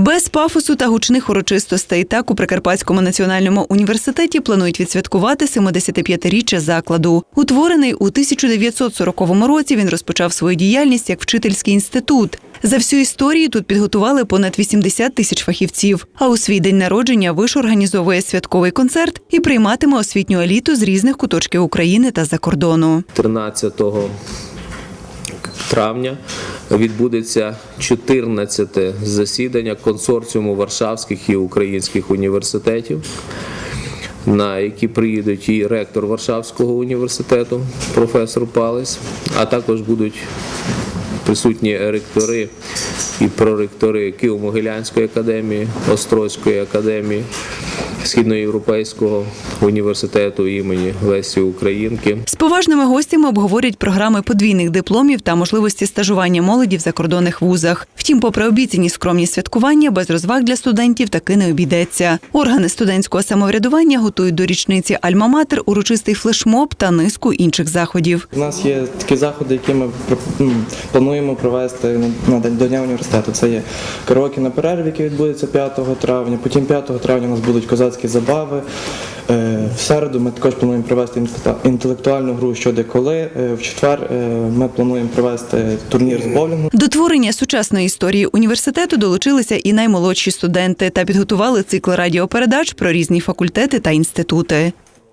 Без пафосу та гучних урочистостей так у Прикарпатському національному університеті планують відсвяткувати 75-річчя закладу. Утворений у 1940 році, він розпочав свою діяльність як вчительський інститут. За всю історію тут підготували понад 80 тисяч фахівців. А у свій день народження виш організовує святковий концерт і прийматиме освітню еліту з різних куточків України та за кордону. 13 травня відбудеться 14 засідання консорціуму Варшавських і українських університетів, на які приїдуть і ректор Варшавського університету, професор Палець, а також будуть присутні ректори і проректори Києво-Могилянської академії, Острозької академії, Східноєвропейського університету імені Лесі Українки. З поважними гостями обговорять програми подвійних дипломів та можливості стажування молоді в закордонних вузах. Втім, попри обіцяні скромні святкування, без розваг для студентів таки не обійдеться. Органи студентського самоврядування готують до річниці Альма-Матер урочистий флешмоб та низку інших заходів. У нас є такі заходи, які ми пр- плануємо провести на- на день до Дня університету. Це є караоке на перерві, який відбудеться 5 травня. Потім 5 травня у нас будуть козацькі забави. Е, В середу ми також плануємо провести інтеле- інтелектуальну гру щодо коли. Е, В четвер е, ми плануємо провести турнір з боулінгу. До творення сучасної історії університету долучилися і наймолодші студенти та підготували цикл радіопередач про різні факультети та інститути.